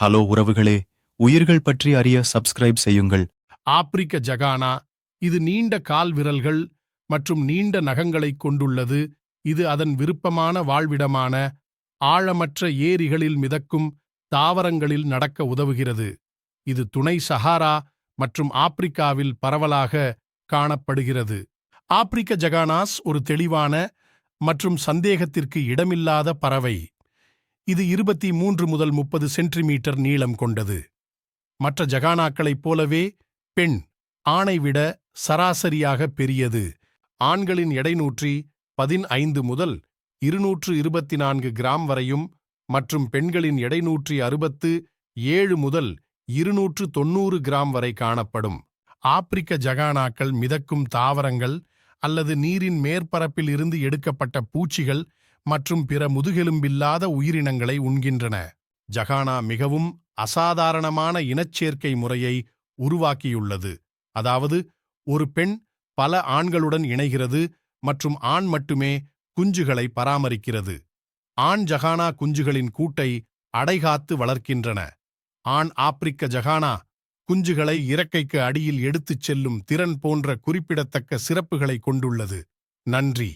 Hello உறவுகளே உயிர்கள் பற்றி அறிய சப்ஸ்கிரைப் செய்யுங்கள். ஆப்பிரிக்க ஜகானா இது நீண்ட கால் விரல்கள் மற்றும் நீண்ட நகங்களைக் கொண்டுள்ளது. இது அதன் விருப்பமான வாழ்விடமான ஆழமற்ற ஏரிகளில் மிதக்கும் தாவரங்களில் நடக்க உதவுகிறது. இது துணை சஹாரா மற்றும் ஆப்பிரிக்காவில் பரவலாக காணப்படுகிறது. ஆப்பிரிக்க ஜகானாஸ் ஒரு தெளிவான மற்றும் சந்தேகத்திற்கு இடமில்லாத பறவை. இது இருபத்தி மூன்று முதல் முப்பது சென்டிமீட்டர் நீளம் கொண்டது. மற்ற ஜகானாக்களைப் போலவே பெண் ஆணை விட சராசரியாக பெரியது. ஆண்களின் எடை நூற்றி பதினைந்து முதல் இருநூற்று இருபத்தி நான்கு கிராம் வரையும் மற்றும் பெண்களின் எடை நூற்றி அறுபத்து ஏழு முதல் இருநூற்று தொன்னூறு கிராம் வரை காணப்படும். ஆப்பிரிக்க ஜகானாக்கள் மிதக்கும் தாவரங்கள் அல்லது நீரின் மேற்பரப்பில் இருந்து எடுக்கப்பட்ட பூச்சிகள் மற்றும் பிற முதுகெலும்பில்லாத உயிரினங்களை உண்கின்றன. ஜகானா மிகவும் அசாதாரணமான இனச்சேர்க்கை முறையை உருவாக்கியுள்ளது. அதாவது ஒரு பெண் பல ஆண்களுடன் இணைகிறது மற்றும் ஆண் மட்டுமே குஞ்சுகளை பராமரிக்கிறது. ஆண் ஜகானா குஞ்சுகளின் கூட்டை அடைகாத்து வளர்க்கின்றன. ஆண் ஆப்பிரிக்க ஜகானா குஞ்சுகளை இறக்கைக்கு அடியில் எடுத்துச் செல்லும் திறன் போன்ற குறிப்பிடத்தக்க சிறப்புகளை கொண்டுள்ளது. நன்றி!